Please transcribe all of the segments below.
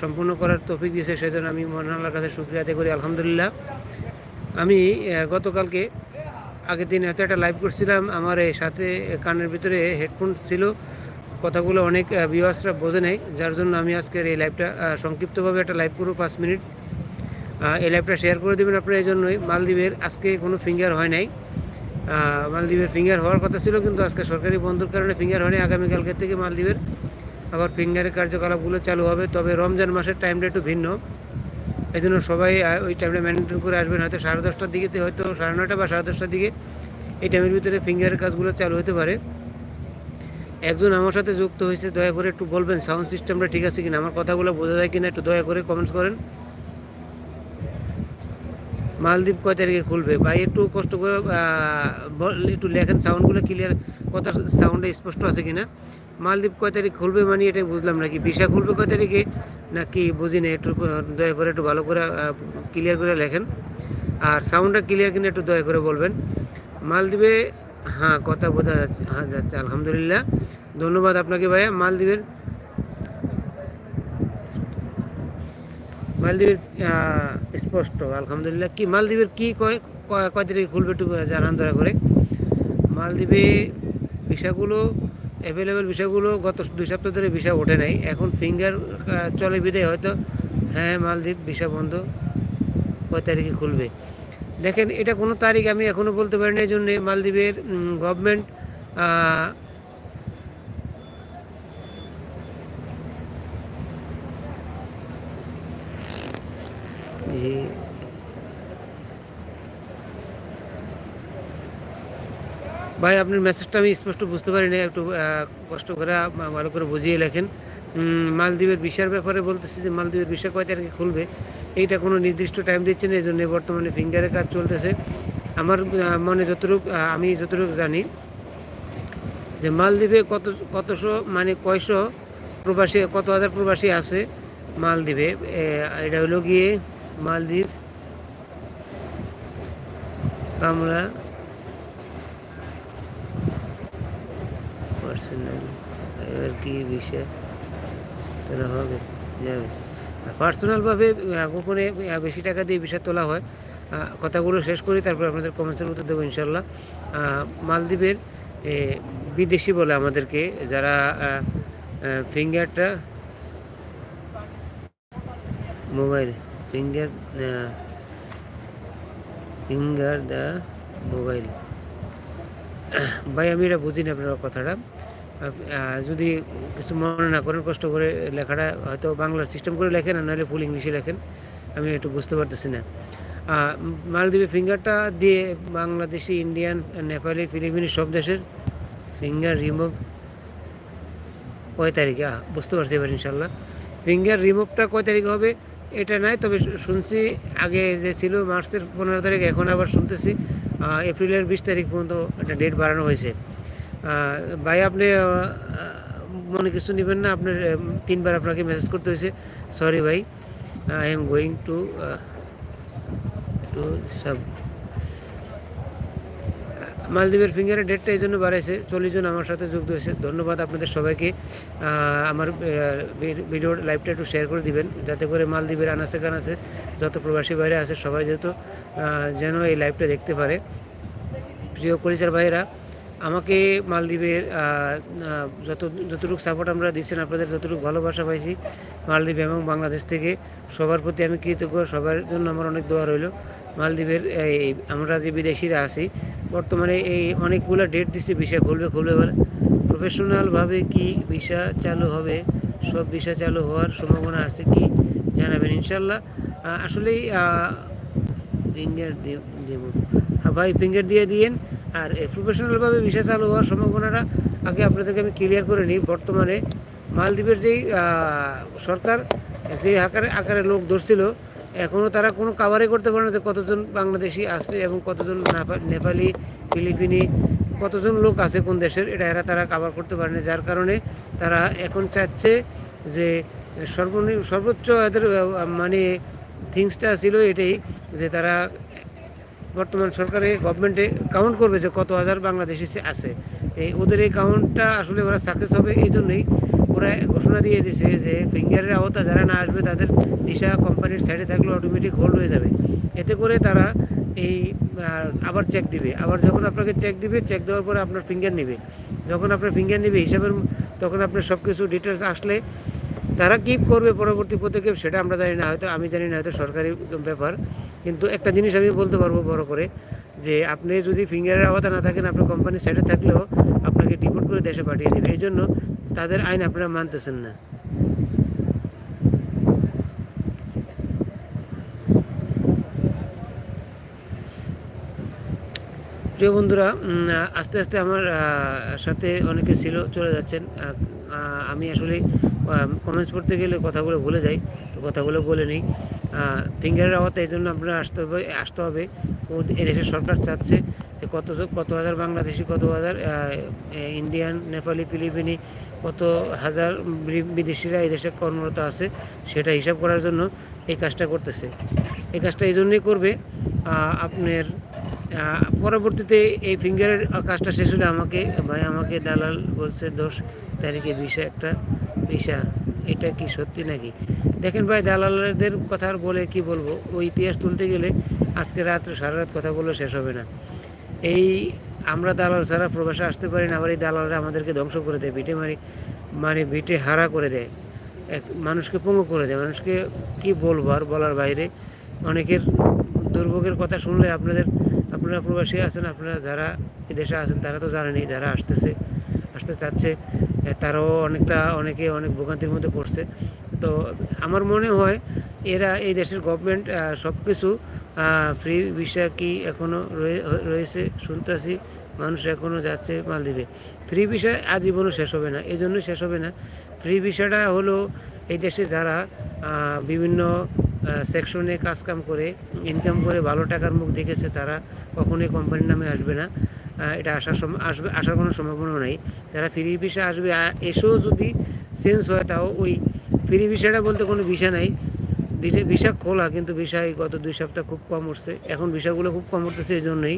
সম্পূর্ণ করার তৌফিক দিয়েছে, সেজন্য আমি মহান আল্লাহর কাছে শুক্রিয়া আদায় করি, আলহামদুলিল্লাহ। আমি গতকালকে, আগের দিন হয়তো একটা লাইভ করছিলাম, আমার এই সাথে কানের ভিতরে হেডফোন ছিল, কথাগুলো অনেক ভিউয়ার্সরা বোঝে নেই, যার জন্য আমি আজকের এই লাইভটা সংক্ষিপ্তভাবে একটা লাইভ করব, পাঁচ মিনিট। এই লাইভটা শেয়ার করে দেবেন আপনারা, এই জন্যই মালদ্বীপের আজকে কোনো ফিঙ্গার হয় নাই। মালদ্বীপের ফিঙ্গার হওয়ার কথা ছিল, কিন্তু আজকে সরকারি বন্ধুর কারণে ফিঙ্গার হয়নি আগামীকালকে থেকে মালদ্বীপের আবার ফিঙ্গারের কার্যকলাপগুলো চালু হবে, তবে রমজান মাসের টাইমটা একটু ভিন্ন। এই জন্য সবাই ওই টাইমটা মেনটেন করে আসবেন। হয়তো সাড়ে দশটার দিকে হয়তো সাড়ে নটা বা সাড়ে দশটার দিকে এই টাইমের ভিতরে ফিঙ্গারের কাজগুলো চালু হতে পারে। একজন আমার সাথে যুক্ত হয়েছে, দয়া করে একটু বলবেন সাউন্ড সিস্টেমটা ঠিক আছে কিনা? আমার কথাগুলো বোঝা যায় কিনা? একটু দয়া করে কমেন্টস করেন। মালদ্বীপ কয় তারিখে খুলবে? ভাই, একটু কষ্ট করে একটু লেখেন সাউন্ডগুলো ক্লিয়ার কথা সাউন্ডে স্পষ্ট আছে কি না মালদ্বীপ কয় তারিখ খুলবে মানে এটাই বুঝলাম নাকি? ভিসা খুলবে কয় তারিখে? নাকি বুঝি না, একটু দয়া করে একটু ভালো করে ক্লিয়ার করে লেখেন। আর সাউন্ডটা ক্লিয়ার কিনা একটু দয়া করে বলবেন। মালদ্বীপে হ্যাঁ কথা বোঝা যাচ্ছে হ্যাঁ যাচ্ছে, আলহামদুলিল্লাহ। ধন্যবাদ আপনাকে ভাইয়া। মালদ্বীপের মালদ্বীপের স্পষ্ট, আলহামদুলিল্লাহ। কি, মালদ্বীপের কি কয় কয় তারিখে খুলবে একটু জানান দয়া করে? মালদ্বীপে ভিসাগুলো অ্যাভেলেবেল ভিসাগুলো গত দুই সপ্তাহ ধরে ভিসা ওঠে নাই। এখন ফিঙ্গার চলে বিদায় হয়তো। হ্যাঁ মালদ্বীপ ভিসা বন্ধ। কয় তারিখে খুলবে? দেখেন, এটা কোনো তারিখ আমি এখনও বলতে পারি না এই জন্যে মালদ্বীপের গভর্নমেন্ট জি ভাই, আপনার মেসেজটা আমি স্পষ্ট বুঝতে পারি না একটু কষ্ট করে ভালো করে বুঝিয়ে লেখেন। মালদ্বীপের ভিসার ব্যাপারে বলতেছি যে, মালদ্বীপের ভিসা কয় তারিখে খুলবে, এইটা কোনো নির্দিষ্ট টাইম দিচ্ছে না এই জন্য বর্তমানে ফিঙ্গারের কাজ চলতেছে। আমার মনে যতটুক আমি যতটুকু জানি যে, মালদ্বীপে কত, কতশো মানে কয়শো প্রবাসী, কত হাজার প্রবাসী আছে মালদ্বীপে? এটা হলো গিয়ে মালদ্বীপ, কামরা, পার্সোনাল। এবার কি বিষয়? তোলা হবে, যাবে। পার্সোনালভাবে গোপনে বেশি টাকা দিয়ে বিষয় তোলা হয়। কথাগুলো শেষ করি, তারপর আপনাদের কমেন্টসের উত্তর দেবো ইনশাল্লাহ মালদ্বীপের বিদেশি বলে আমাদেরকে যারা ফিঙ্গারটা mobile. Finger finger the mobile ভাই, আমি এটা বুঝি না আপনার কথাটা। যদি কিছু মনে না করেন, কষ্ট করে লেখাটা হয়তো বাংলা সিস্টেম করে লেখেন, আর নাহলে ফুল ইংলিশে লেখেন, আমি একটু বুঝতে পারতেছি না। মালদ্বীপে ফিঙ্গারটা দিয়ে বাংলাদেশি ইন্ডিয়ান নেপালি ফিলিপিনি সব দেশের ফিঙ্গার রিমুভ কয় তারিখে? বুঝতে পারছি এবার ইনশাল্লাহ। ফিঙ্গার রিমুভটা কয় তারিখে হবে? এটা নাই, তবে শুনছি আগে যে ছিল মার্চের পনেরো তারিখ, এখন আবার শুনতেছি এপ্রিলের বিশ তারিখ পর্যন্ত একটা ডেট বাড়ানো হয়েছে। ভাই, আপনি মনে কিছু নেবেন না? আপনার তিনবার আপনাকে মেসেজ করতে হয়েছে। সরি ভাই I am going to to sub মালদ্বীপের ফিঙ্গারের ডেটটা এই জন্য বাড়াইছে। চল্লিশ জন আমার সাথে যুক্ত হয়েছে। ধন্যবাদ আপনাদের সবাইকে। আমার ভিডিওর লাইভটা একটু শেয়ার করে দিবেন। যাতে করে মালদ্বীপের আনাচে কানাচে যত প্রবাসী বাইরে আছে, সবাই যেহেতু যেন এই লাইভটা দেখতে পারে। প্রিয় কলিজার ভাইয়েরা, আমাকে মালদ্বীপের যত, যতটুকু সাপোর্ট আমরা দিচ্ছেন, আপনাদের যতটুকু ভালোবাসা পাইছি মালদ্বীপ এবং বাংলাদেশ থেকে, সবার প্রতি আমি কৃতজ্ঞ। সবার জন্য আমার অনেক দোয়া রইল। মালদ্বীপের, এই আমরা যে বিদেশিরা আছি, বর্তমানে এই অনেকগুলো ডেট দিচ্ছে ভিসা খুলবে খুলবে প্রফেশনালভাবে কি ভিসা চালু হবে, সব ভিসা চালু হওয়ার সম্ভাবনা আছে কি জানাবেন ইনশাল্লাহ। আসলেই ফিঙ্গার দেব হ্যাঁ ভাই ফিঙ্গার দিয়ে দিয়েন। আর প্রফেশনালভাবে ভিসা চালু হওয়ার সম্ভাবনাটা আগে আপনাদেরকে আমি ক্লিয়ার করে নিই। বর্তমানে মালদ্বীপের যেই সরকার যে আকারে আকারে লোক ধরছিল এখনও তারা কোনো কাভারে করতে পারে না যে কতজন বাংলাদেশি আছে এবং কতজন নেপা- নেপালি, ফিলিপিনি, কতজন লোক আছে কোন দেশের, এটা এরা তারা কাভার করতে পারে না। যার কারণে তারা এখন চাচ্ছে যে সর্বনিম্ন সর্বোচ্চ এদের মানে থিংসটা ছিল এটাই যে তারা বর্তমান সরকারে গভর্নমেন্টে কাউন্ট করবে যে কত হাজার বাংলাদেশি আছে। এই ওদের এই কাউন্টটা আসলে ওরা সাকসেস হবে এই জন্যই ওরা ঘোষণা দিয়ে দিছে যে ফিঙ্গারের আওতা যারা না আসবে, তাদের ভিসা কোম্পানির সাইডে থাকলে অটোমেটিক হোল্ড হয়ে যাবে। এতে করে তারা এই আবার চেক দিবে। আবার যখন আপনাকে চেক দিবে চেক দেওয়ার পরে আপনার ফিঙ্গার নেবে। যখন আপনার ফিঙ্গার নেবে, হিসাবের তখন আপনার সব কিছু ডিটেলস আসলে তারা কী করবে পরবর্তী পদক্ষেপ, সেটা আমরা জানি না, হয়তো আমি জানি না, হয়তো সরকারি ব্যাপার। কিন্তু একটা জিনিস আমি বলতে পারব বড় করে, যে আপনি যদি ফিঙ্গারের আওতা না থাকেন, আপনার কোম্পানির সাইডে থাকলেও আপনাকে ডিপোর্ট করে দেশে পাঠিয়ে দেবে। এই জন্য তাদের আইন আপনারা মানতেছেন না। প্রিয় বন্ধুরা আস্তে আস্তে আমার সাথে অনেকে ছিল, চলে যাচ্ছেন। আমি আসলে কমেন্টস পড়তে গেলে কথাগুলো ভুলে যাই, তো কথাগুলো বলে নিই। ফিঙ্গারের আওয়াতে এই জন্য আপনারা আসতে হবে আসতে হবে। এদেশের সরকার চাচ্ছে যে কত কত হাজার বাংলাদেশি, কত হাজার ইন্ডিয়ান, নেপালি, ফিলিপিনি কত হাজার বিদেশিরা এই দেশে কর্মরত আছে, সেটা হিসাব করার জন্য এই কাজটা করতেছে। এই কাজটা এই জন্যই করবে আপনার পরবর্তীতে এই ফিঙ্গারের কাজটা শেষ হলে আমাকে, ভাই আমাকে দালাল বলছে দশ তারিখে ভিসা, একটা ভিসা, এটা কি সত্যি নাকি? দেখেন ভাই, দালালদের কথা আর বলে কি বলব? ওই ইতিহাস তুলতে গেলে আজকে রাত্রে সারা রাত কথা বলে শেষ হবে না। এই আমরা দালাল ছাড়া প্রবাসে আসতে পারি না, আবার এই দালালরা আমাদেরকে ধ্বংস করে দেয়, ভিটে মারি মানে ভিটে হারা করে দেয়, এক মানুষকে পঙ্গু করে দেয়। মানুষকে কি বলব আর বলার বাইরে? অনেকের দুর্ভোগের কথা শুনলে আপনাদের, আপনারা প্রবাসী আছেন, আপনারা যারা দেশে আছেন, তারা তো জানেনই, যারা আসতেছে, আসতে চাচ্ছে তারাও অনেকটা, অনেকে অনেক ভোগান্তির মধ্যে পড়ছে। তো আমার মনে হয় এরা, এই দেশের গভর্নমেন্ট সব কিছু ফ্রি ভিসা কি এখনও রয়েছে শুনতেছি। মানুষ এখনও যাচ্ছে মালদ্বীপে। ফ্রি ভিসা আজীবনও শেষ হবে না এই জন্য শেষ হবে না। ফ্রি ভিসাটা হলো এই দেশে যারা বিভিন্ন সেকশনে কাজকাম করে ইনকাম করে ভালো টাকার মুখ দেখেছে তারা, কখনোই কোম্পানির নামে আসবে না। এটা আসার সম, আসবে, আসার কোনো সম্ভাবনা নাই। যারা ফ্রি ভিসা আসবে এসেও যদি চেঞ্জ হয় তাও ওই ফ্রি ভিসাটা বলতে কোনো ভিসা নাই। ভিসা- খোলা, কিন্তু ভিসা গত দুই সপ্তাহ খুব কম উঠছে। এখন ভিসাগুলো খুব কম উঠতেছে এই জন্যই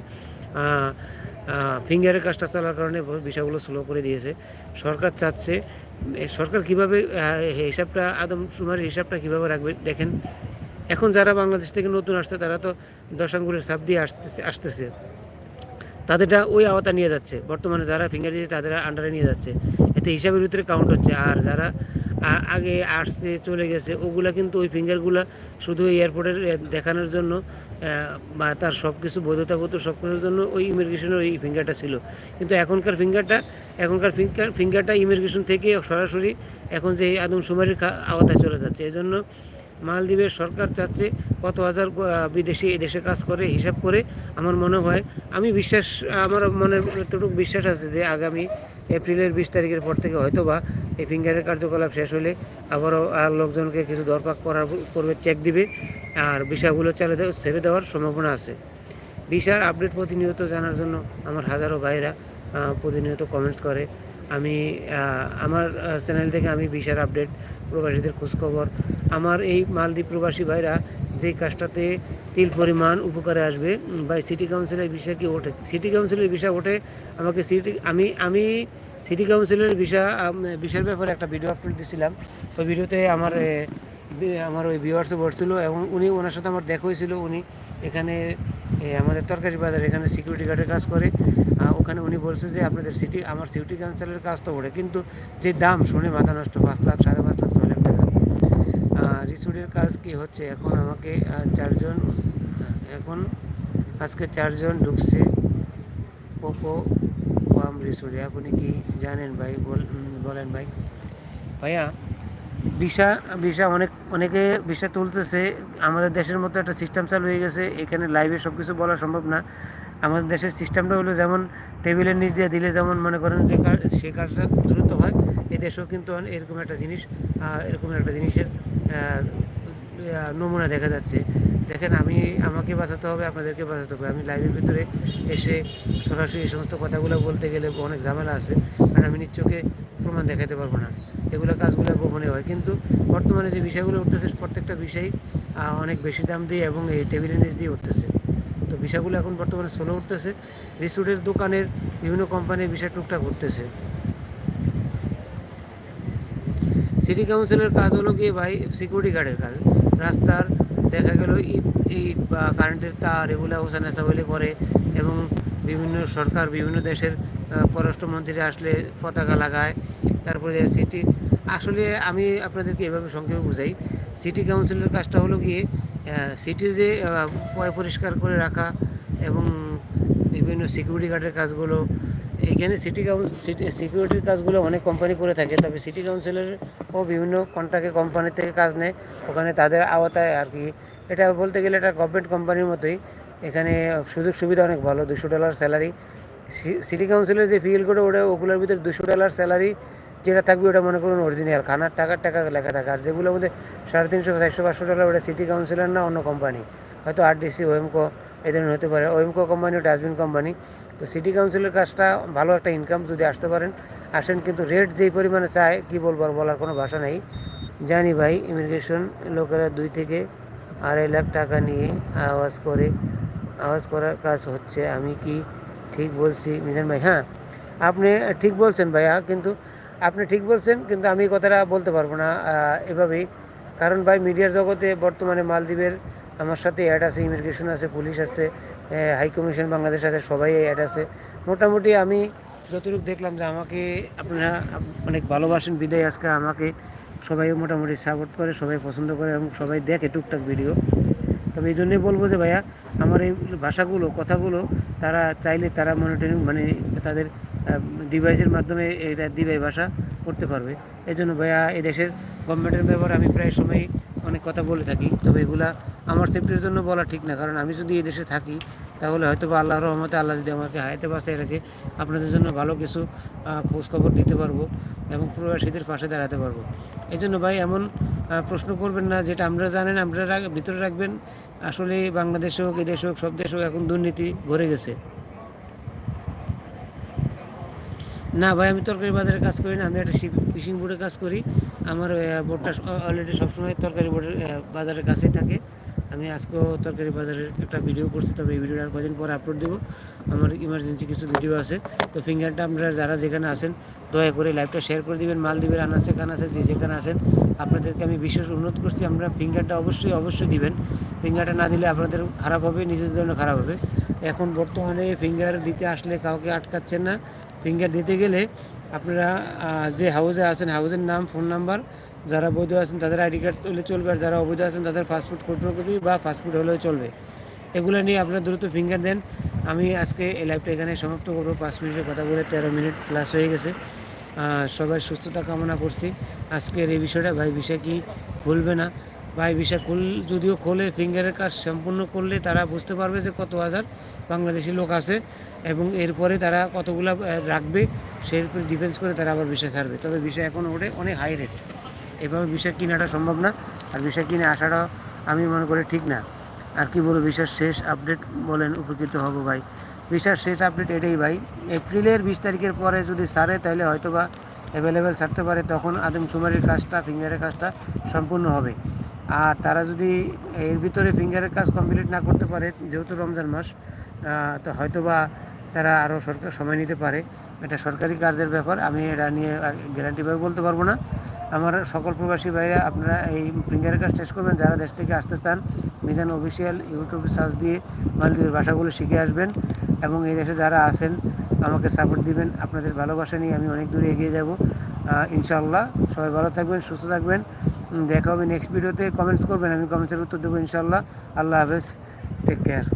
ফিঙ্গারের কাজটা চলার কারণে ব- ভিসাগুলো স্লো করে দিয়েছে। সরকার চাচ্ছে সরকার কীভাবে হিসাবটা, আদম আদমশুমারির হিসাবটা কীভাবে রাখবে, দেখেন। এখন যারা বাংলাদেশ থেকে নতুন আসছে, তারা তো দশ আঙ্গুলের সাপ দিয়ে আসতেছে আসতেছে। তাদেরটা ওই আওতা নিয়ে যাচ্ছে। বর্তমানে যারা ফিঙ্গার দিয়েছে, তাদের আন্ডারে নিয়ে যাচ্ছে। এতে হিসাবের ভিতরে কাউন্ট হচ্ছে। আর যারা আগে আসছে, চলে গেছে, ওগুলা কিন্তু ওই ফিঙ্গারগুলা শুধু এয়ারপোর্টের দেখানোর জন্য বা তার সব কিছু বৈধতাপত্র সব কিছুর জন্য ওই ইমিগ্রেশনের ওই ফিঙ্গারটা ছিল। কিন্তু এখনকার ফিঙ্গারটা, এখনকার ফিঙ্গার ফিঙ্গারটা ইমিগ্রেশন থেকে সরাসরি এখন যে এই আদমশুমারির আওতায় চলে যাচ্ছে। এই জন্য মালদ্বীপের সরকার চাচ্ছে কত হাজার বিদেশি এই দেশে কাজ করে, হিসাব করে। আমার মনে হয়, আমি বিশ্বাস আমার মনের এতটুকু বিশ্বাস আছে যে আগামী এপ্রিলের বিশ তারিখের পর থেকে হয়তো বা এই ফিঙ্গারের কার্যকলাপ শেষ হলে আবারও আর লোকজনকে কিছু দরপাক করার করবে চেক দিবে আর বিষয়গুলো চালে ছেড়ে দেওয়ার সম্ভাবনা আছে। ভিসার আপডেট প্রতিনিয়ত জানার জন্য আমার হাজারো ভাইরা প্রতিনিয়ত কমেন্টস করে। আমি আমার চ্যানেল থেকে আমি ভিসার আপডেট প্রবাসীদের খোঁজখবর আমার এই মালদ্বীপ প্রবাসী ভাইরা যেই কাজটাতে তিল পরিমাণ উপকারে আসবে বা সিটি কাউন্সিলের বিষয় কি ওঠে? সিটি কাউন্সিলের বিষয় ওঠে, আমাকে সিটি আমি আমি সিটি কাউন্সিলের বিষয় বিষয়ের ব্যাপারে একটা ভিডিও আপলোড দিয়েছিলাম ওই ভিডিওতে আমার আমার ওই ভিউয়ার্সও বসছিল এবং উনি ওনার সাথে আমার দেখা হয়েছিল। উনি এখানে আমাদের তরকারি বাজার, এখানে সিকিউরিটি গার্ডের কাজ করে। ওখানে উনি বলছে যে, আপনাদের সিটি আমার সিটি কাউন্সিলের কাজ তো ওঠে, কিন্তু যে দাম, শুনে মাথা নষ্ট, পাঁচ লাখ, সাড়ে পাঁচ লাখ রিসুডের কাজ কি হচ্ছে? এখন আমাকে চারজন এখন আজকে চারজন ঢুকছে পোকো ফার্ম রিসুডে আপনি কি জানেন ভাই? বলেন ভাই। ভাইয়া ভিসা ভিসা অনেক অনেকে ভিসা তুলতেছে। আমাদের দেশের মতো একটা সিস্টেম চালু হয়ে গেছে। এখানে লাইভে সব কিছু বলা সম্ভব না। আমাদের দেশের সিস্টেমটা হলো যেমন টেবিলের নিচ দিয়ে দিলে যেমন মনে করেন যে কাজ সে কাজটা দ্রুত হয় এই দেশেও কিন্তু এরকম একটা জিনিস এরকম একটা জিনিসের নমুনা দেখা যাচ্ছে। দেখেন, আমি, আমাকে বাঁচাতে হবে, আপনাদেরকে বাঁচাতে হবে। আমি লাইভের ভিতরে এসে সরাসরি এই সমস্ত কথাগুলো বলতে গেলে অনেক ঝামেলা আছে, আর আমি নিশ্চয়কে প্রমাণ দেখাতে পারব না। এগুলো কাজগুলো গোপনে হয়। কিন্তু বর্তমানে যে বিষয়গুলো উঠতেছে, প্রত্যেকটা বিষয় অনেক বেশি দাম দিয়ে এবং এই টেবিল নিচ দিয়ে উঠতেছে। তো বিষয়গুলো এখন বর্তমানে স্লো উঠতেছে। রিসুটের দোকানের বিভিন্ন কোম্পানির বিষয় টুকটাক উঠতেছে। সিটি কাউন্সিলের কাজ হলো গিয়ে ভাই সিকিউরিটি গার্ডের কাজ। রাস্তার দেখা গেল ইট ইট বা কারেন্টের তার, এগুলো ওসান এসাবলি করে এবং বিভিন্ন সরকার, বিভিন্ন দেশের পররাষ্ট্রমন্ত্রী আসলে পতাকা লাগায়। তারপরে সিটি আসলে আমি আপনাদেরকে এভাবে সংক্ষেপে বুঝাই। সিটি কাউন্সিলের কাজটা হলো গিয়ে সিটির যে পয় পরিষ্কার করে রাখা এবং বিভিন্ন সিকিউরিটি গার্ডের কাজগুলো এইখানে সিটি কাউন্সিল সিকিউরিটির কাজগুলো অনেক কোম্পানি করে থাকে, তবে সিটি কাউন্সিলের ও বিভিন্ন কন্ট্রাক্টে কোম্পানি থেকে কাজ নেয়। ওখানে তাদের আওতায় আর কি। এটা বলতে গেলে এটা গভর্নমেন্ট কোম্পানির মতোই। এখানে সুযোগ সুবিধা অনেক ভালো, দুশো ডলার স্যালারি সিটি কাউন্সিলের যে ফিল করে ওটা, ওগুলোর ভিতরে দুশো ডলার স্যালারি যেটা থাকবে ওটা মনে করুন অরিজিনাল খানার টাকার টাকা লেখা থাকে। আর যেগুলোর মধ্যে সাড়ে তিনশো, চারশো, পাঁচশো ডলার ওটা সিটি কাউন্সিলর না, অন্য কোম্পানি হয়তো আরডিসি ওয়েমকো ধরনের হতে পারে। ওয়েমকো কোম্পানি ও ডাস্টবিন কোম্পানি তো সিটি কাউন্সিলের কাজটা ভালো একটা ইনকাম যদি আসতে পারেন, আসেন কিন্তু রেট যেই পরিমাণে চায়, কী বলব বলার কোনো ভাষা নেই। জানি ভাই ইমিগ্রেশন লোকেরা দুই থেকে আড়াই লাখ টাকা নিয়ে আওয়াজ করে, আওয়াজ করার কাজ হচ্ছে। আমি কি ঠিক বলছি? মিজান ভাই হ্যাঁ আপনি ঠিক বলছেন ভাইয়া, কিন্তু আপনি ঠিক বলছেন, কিন্তু আমি কথাটা বলতে পারব না এভাবেই। কারণ ভাই মিডিয়ার জগতে বর্তমানে মালদ্বীপের আমার সাথে অ্যাড আছে ইমিগ্রেশন আছে পুলিশ আছে হাই কমিশন বাংলাদেশ আছে, সবাই অ্যাড আছে। মোটামুটি আমি যতটুকু দেখলাম যে আমাকে আপনারা অনেক ভালোবাসেন, বিদায় আজকে আমাকে সবাই মোটামুটি সাপোর্ট করে, সবাই পছন্দ করে এবং সবাই দেখে টুকটাক ভিডিও তবে এই জন্যই বলব যে ভাইয়া, আমার এই ভাষাগুলো, কথাগুলো তারা চাইলে তারা মনিটরিং মানে তাদের ডিভাইসের মাধ্যমে এটা ডিভাই ভাষা করতে পারবে। এই জন্য ভাইয়া এদেশের গভর্নমেন্টের ব্যাপারে আমি প্রায় সময় অনেক কথা বলে থাকি, তবে এগুলা আমার সেফটির জন্য বলা ঠিক না। কারণ আমি যদি এই দেশে থাকি, তাহলে হয়তো বা আল্লাহর রহমতে আল্লাহ যদি আমাকে হায়াতে বাসায় রাখে, আপনাদের জন্য ভালো কিছু খোঁজখবর দিতে পারব এবং প্রবাসীদের পাশে দাঁড়াতে পারব। এই জন্য ভাই, এমন প্রশ্ন করবেন না, যেটা আমরা জানেন, আমরা ভিতরে রাখবেন। আসলে বাংলাদেশ হোক এদেশ হোক, সব দেশ হোক, এখন দুর্নীতি ভরে গেছে। না ভাই, আমি তরকারি বাজারে কাজ করি না, আমি একটা ফিশিং বোর্ডে কাজ করি। আমার বোর্ডটা অলরেডি সবসময় তরকারি বোর্ডের বাজারের কাছেই থাকে। আমি আজকেও তরকারি বাজারের একটা ভিডিও করছি, তবে এই ভিডিওটা আর কদিন পরে আপলোড দেবো। আমার ইমার্জেন্সি কিছু ভিডিও আছে। তো ফিঙ্গারটা আপনারা যারা যেখানে আসেন দয়া করে লাইভটা শেয়ার করে দিবেন। মালদ্বীপের আনাচে কানাচে যে যেখানে আছেন, আপনাদেরকে আমি বিশেষ অনুরোধ করছি, আমরা ফিঙ্গারটা অবশ্যই অবশ্যই দিবেন। ফিঙ্গারটা না দিলে আপনাদের খারাপ হবে, নিজেদের জন্য খারাপ হবে। এখন বর্তমানে ফিঙ্গার দিতে আসলে কাউকে আটকাচ্ছেন না। ফিঙ্গার দিতে গেলে আপনারা যে হাউসে আছেন হাউসের নাম ফোন নাম্বার যারা বৈধ আছেন তাদের আইডি কার্ড হলে চলবে আর যারা অবৈধ আছেন তাদের ফাস্টফুড ফটোকপি বা ফাস্টফুড হলেও চলবে। এগুলো নিয়ে আপনারা দ্রুত ফিঙ্গার দেন। আমি আজকে এই লাইভটা এখানে সমাপ্ত করব। পাঁচ মিনিটের কথা বলে তেরো মিনিট প্লাস হয়ে গেছে। সবাই সুস্থতা কামনা করছি। আজকের এই বিষয়টা ভাই, বিষয় কি ভুলবে না। ভাই বিষয় খুল, যদিও খোলে ফিঙ্গারের কাজ সম্পূর্ণ করলে তারা বুঝতে পারবে যে কত হাজার বাংলাদেশি লোক আছে এবং এরপরে তারা কতগুলো রাখবে সেই উপর ডিফেন্স করে তারা আবার বিষয় ছাড়বে। তবে বিষয় এখন ওঠে অনেক হাই রেট এভাবে বিষয় কিনাটা সম্ভব না। আর বিষয় কিনে আসাটা আমি মনে করি ঠিক না। আর কি বলব বিষয়ের শেষ আপডেট বলেন, উপকৃত হব ভাই। বিষয়ের শেষ আপডেট এটাই ভাই। এপ্রিলের বিশ তারিখের পরে যদি সারে তাহলে হয়তো বা অ্যাভেলেবেল ছাড়তে পারে। তখন আদমশুমারির কাজটা ফিঙ্গারের কাজটা সম্পূর্ণ হবে। আর তারা যদি এর ভিতরে ফিঙ্গারের কাজ কমপ্লিট না করতে পারে, যেহেতু রমজান মাস তো হয়তো বা তারা আরও সরকার সময় নিতে পারে। এটা সরকারি কাজের ব্যাপার, আমি এটা নিয়ে গ্যারান্টিভাবে বলতে পারব না। আমার সকল প্রবাসী ভাইরা, আপনারা এই ফিঙ্গারের কাজ টেস্ট করবেন। যারা দেশ থেকে আসতে চান, মিজান অফিসিয়াল ইউটিউব সার্চ দিয়ে মালদ্বীপের ভাষাগুলো শিখে আসবেন। এবং এই দেশে যারা আছেন, আমাকে সাপোর্ট দিবেন। আপনাদের ভালোবাসা নিয়ে আমি অনেক দূরে এগিয়ে যাব। ইনশাআল্লাহ। সবাই ভালো থাকবেন, সুস্থ থাকবেন। দেখা হবে নেক্সট ভিডিওতে কমেন্টস করবেন, আমি কমেন্টসের উত্তর দেবো ইনশাল্লাহ আল্লাহ হাফেজ টেক কেয়ার